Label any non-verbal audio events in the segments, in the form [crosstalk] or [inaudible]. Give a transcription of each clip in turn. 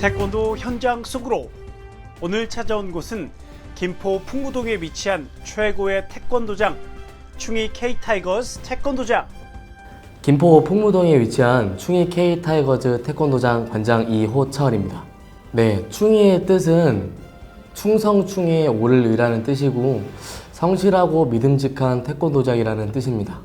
태권도 현장 속으로 오늘 찾아온 곳은 김포 풍무동에 위치한 최고의 태권도장 충이 K-타이거스 태권도장 김포 풍무동에 위치한 충이 K 타이거즈 태권도장 관장 이호철입니다. 네, 충이의 뜻은 충성충에 오를 의라는 뜻이고 성실하고 믿음직한 태권도장이라는 뜻입니다.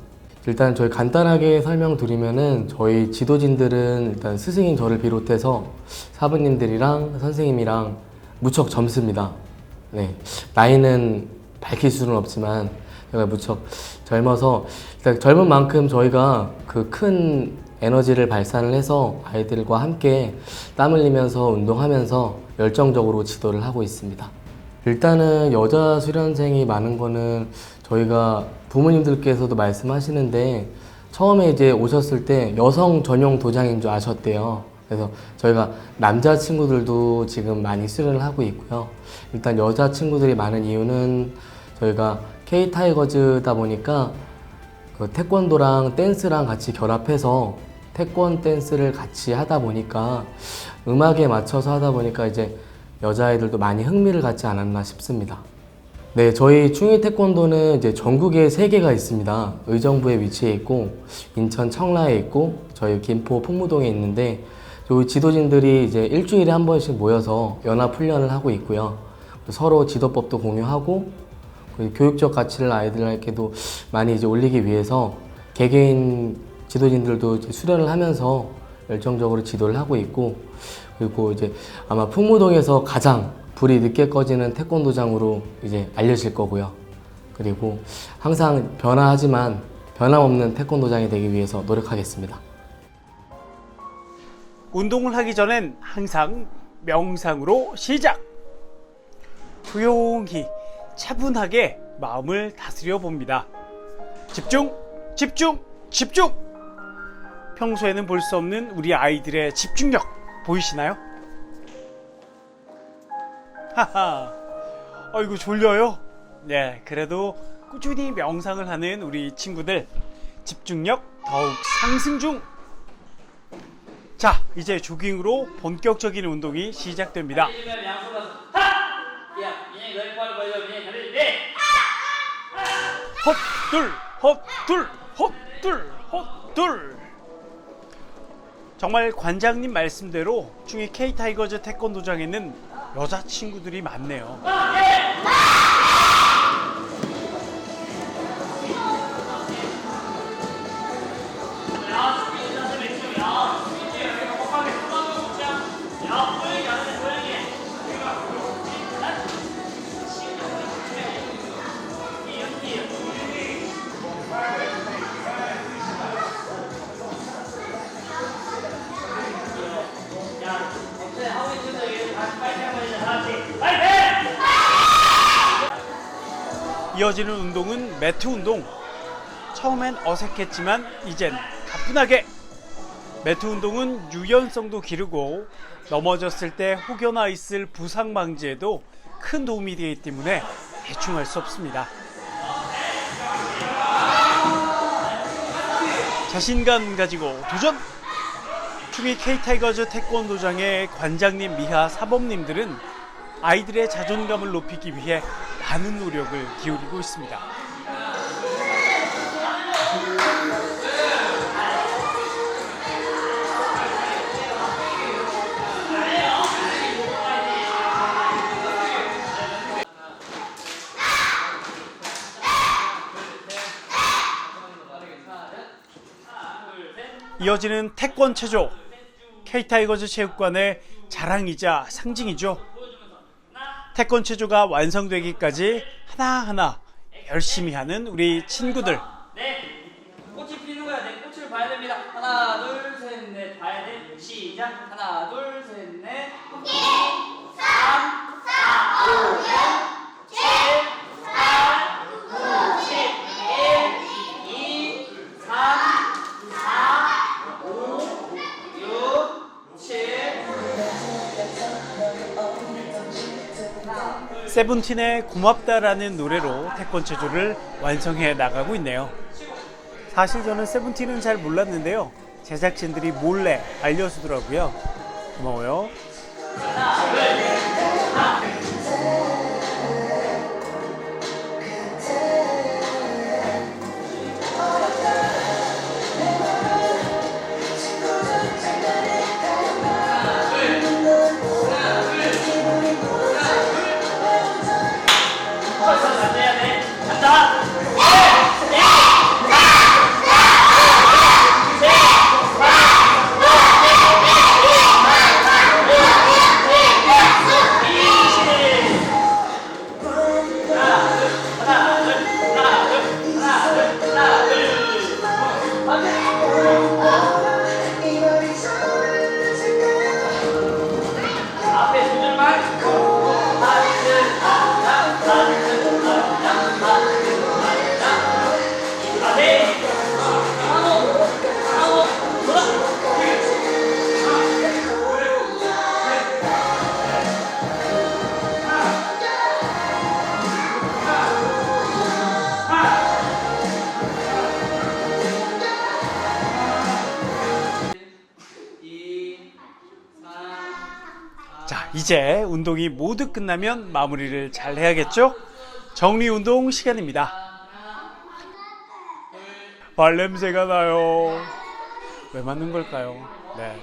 일단 저희 간단하게 설명드리면은 저희 지도진들은 일단 스승인 저를 비롯해서 사부님들이랑 선생님이랑 무척 젊습니다. 네, 나이는 밝힐 수는 없지만 제가 무척 젊어서 일단 젊은 만큼 저희가 그 큰 에너지를 발산을 해서 아이들과 함께 땀 흘리면서 운동하면서 열정적으로 지도를 하고 있습니다. 일단은 여자 수련생이 많은 거는 저희가 부모님들께서도 말씀하시는데 처음에 이제 오셨을 때 여성 전용 도장인 줄 아셨대요. 그래서 저희가 남자 친구들도 지금 많이 수련을 하고 있고요. 일단 여자 친구들이 많은 이유는 저희가 K 타이거즈다 보니까 그 태권도랑 댄스랑 같이 결합해서 태권 댄스를 같이 하다 보니까 음악에 맞춰서 하다 보니까 이제 여자아이들도 많이 흥미를 갖지 않았나 싶습니다. 네, 저희 충이 태권도는 이제 전국에 세 개가 있습니다. 의정부에 위치해 있고 인천 청라에 있고 저희 김포 풍무동에 있는데 저희 지도진들이 이제 일주일에 한 번씩 모여서 연합 훈련을 하고 있고요. 서로 지도법도 공유하고 그 교육적 가치를 아이들에게도 많이 이제 올리기 위해서 개개인 지도진들도 수련을 하면서 열정적으로 지도를 하고 있고 그리고 이제 아마 풍무동에서 가장 불이 늦게 꺼지는 태권도장으로 이제 알려질 거고요. 그리고 항상 변화하지만 변함없는 태권도장이 되기 위해서 노력하겠습니다. 운동을 하기 전엔 항상 명상으로 시작 조용히 차분하게 마음을 다스려 봅니다 집중 집중 집중 평소에는 볼 수 없는 우리 아이들의 집중력 보이시나요? 하하 아이고 졸려요 네 그래도 꾸준히 명상을 하는 우리 친구들 집중력 더욱 상승 중 자, 이제 조깅으로 본격적인 운동이 시작됩니다. 헛둘, 헛둘, 헛둘, 헛둘. 정말 관장님 말씀대로 중위 K 타이거즈 태권도장에는 여자 친구들이 많네요. 이어지는 운동은 매트 운동. 처음엔 어색했지만 이젠 가뿐하게. 매트 운동은 유연성도 기르고 넘어졌을 때 혹여나 있을 부상 방지에도 큰 도움이 되기 때문에 대충 할 수 없습니다. 자신감 가지고 도전! 충이 K-타이거즈 태권도장의 관장님 미하 사범님들은 아이들의 자존감을 높이기 위해 많은 노력을 기울이고 있습니다. 이어지는 태권 체조 K-타이거즈 체육관의 자랑이자 상징이죠. 태권 체조가 완성되기까지 하나하나 열심히 하는 우리 친구들. 네. 꽃이 피는 거야. 네, 꽃을 봐야 됩니다. 하나, 둘, 셋, 넷. 봐야 돼. 시작. 하나, 둘, 셋, 넷. 2, 3, 4, 5, 6, 7, 8, 9, 10, 1, 2, 3, 4, 5, 6, 7, 세븐틴의 고맙다라는 노래로 태권 체조를 완성해 나가고 있네요. 사실 저는 세븐틴은 잘 몰랐는데요. 제작진들이 몰래 알려주더라고요. 고마워요. 이제 운동이 모두 끝나면 마무리를 잘 해야겠죠? 정리 운동 시간입니다. 발냄새가 나요. 왜 맞는 걸까요? 네.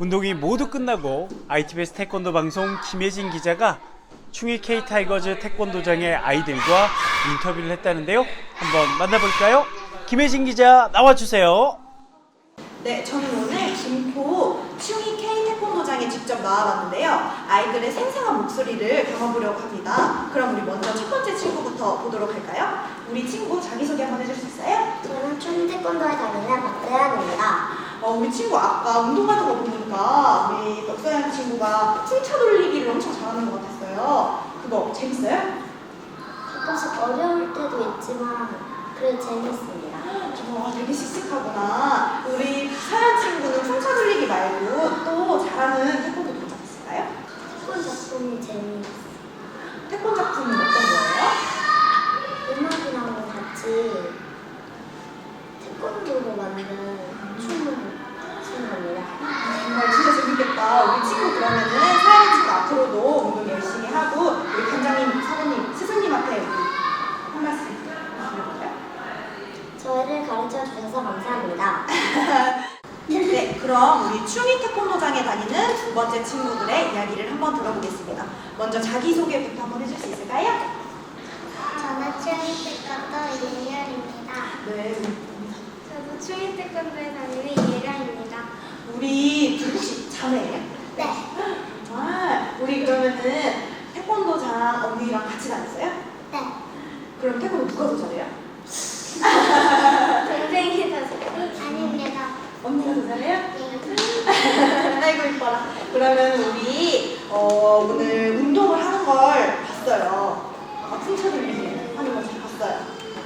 운동이 모두 끝나고 ITBS 태권도 방송 김혜진 기자가 충희 K 타이거즈 태권도장의 아이들과 인터뷰를 했다는데요. 한번 만나볼까요? 김혜진 기자 나와주세요. 네, 저는 오늘 김포 충희 K 태권도장에 직접 나와봤는데요. 아이들의 생생한 목소리를 담아보려고 합니다. 그럼 우리 먼저 첫 번째 친구부터 보도록 할까요? 우리 친구 자기소개 한번 해줄 수 있어요? 저는 충태권도에 다니는 박대현입니다. 어, 우리 친구 아까 운동하는 거 보니까 우리 넉서연 친구가 풍차 돌리기를 엄청 잘하는 것 같았어요. 그거 재밌어요? 가끔씩 어려울 때도 있지만 그래도 재밌습니다. 와, 되게 씩씩하구나. 우리 서연 친구는 풍차 돌리기 말고 또 잘하는 태권도 동작 있을까요? 태권 작품이 재밌어요. 태권 작품은 어떤 거예요? 음악이랑 같이 태권도로 만든 두 번째 친구들의 이야기를 한번 들어보겠습니다. 먼저 자기소개부터 한번 해줄 수 있을까요? 저는 충의태권도 이예은입니다. 네. 저도 충의태권도에 다니는 이예라입니다. 우리 둘 혹시 자매예요? 네, 아, 우리 그러면은 태권도장 언니랑 같이 다녔어요? 네. 그럼 태권도 누가 더 잘해요? 동생이 더 아닙니다. 언니가 더 잘해요? 네. 아이고 이뻐라. 그러면 우리 어, 오늘 운동을 하는 걸 봤어요. 아까 풍차 돌리기 하는 걸잘 봤어요.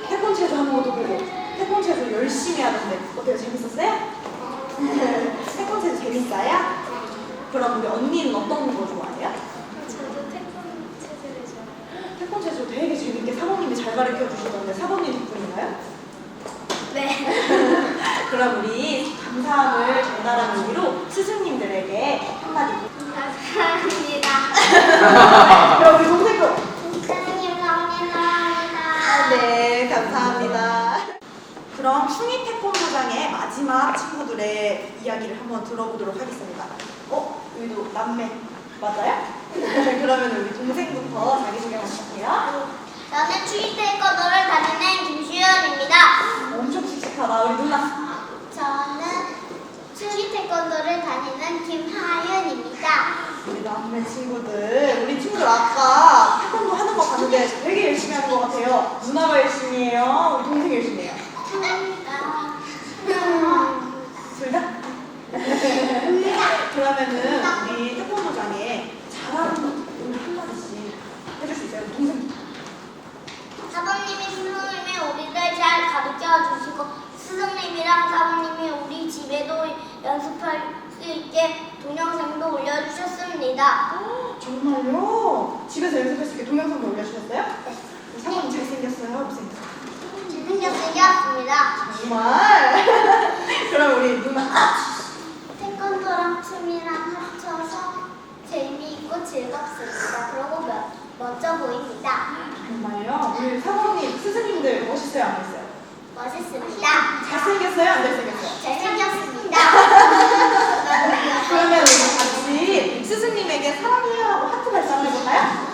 태권체조 하는 것도 보고 태권체조 열심히 하는데 어때요? 재밌었어요? [laughs] 태권체조 재밌어요? 그럼 우리 언니는 어떤 거 좋아해요? 저도 태권 체제를 좋아해요. 태권체조 되게 재밌게 사모님이 잘 가르쳐 주시던데 사모님 덕분인가요? 네. [laughs] 그럼 우리 감사함을 전달하는 의미로 스승님들에게 한마디. 감사합니다. 그럼 우리 동생도 선생님 감사합니다. 아, 네, 감사합니다. 그럼 충희 태권도장의 마지막 친구들의 이야기를 한번 들어보도록 하겠습니다. 어? 여기도 남매 맞아요? 그러면 우리 동생부터 자기소개 할게요. 저는 추위태권도를 다니는 김수현입니다. 엄청 씩씩하다, 우리 누나. 저는 추위태권도를 다니는 김하윤입니다. 우리 남매 친구들. 우리 친구들 아까 태권도 하는 거 봤는데 되게 열심히 하는 것 같아요. 누나가 열심히 해요? 우리 동생이 열심히 해요? 둘 다? 그러면은 우리 태권도장에 잘하는 분들 한마디씩 해줄 수 있어요? 동생. 사부님이 스승님이 우리를 잘 가르쳐 주시고 스승님이랑 사부님이 우리 연습할 수 있게 동영상도 올려주셨습니다. 정말요? 집에서 연습할 수 있게 동영상도 올려주셨어요? 사모님 잘생겼어요? 못생겼어요? 잘생겼으리 왔습니다. 정말. [laughs] 그럼 우리 누나. 태권도랑 춤이랑 합쳐서 재미있고 즐겁습니다. 그리고 멋, 멋져 보입니다. 정말요? 우리 사모님, 스승님들 멋있어요, 안 멋있어요? 멋있습니다. 잘생겼어요, 안 잘생겼어요? 그러면 우리 같이 스승님에게 사랑해요 하고 하트 발사를 해볼까요?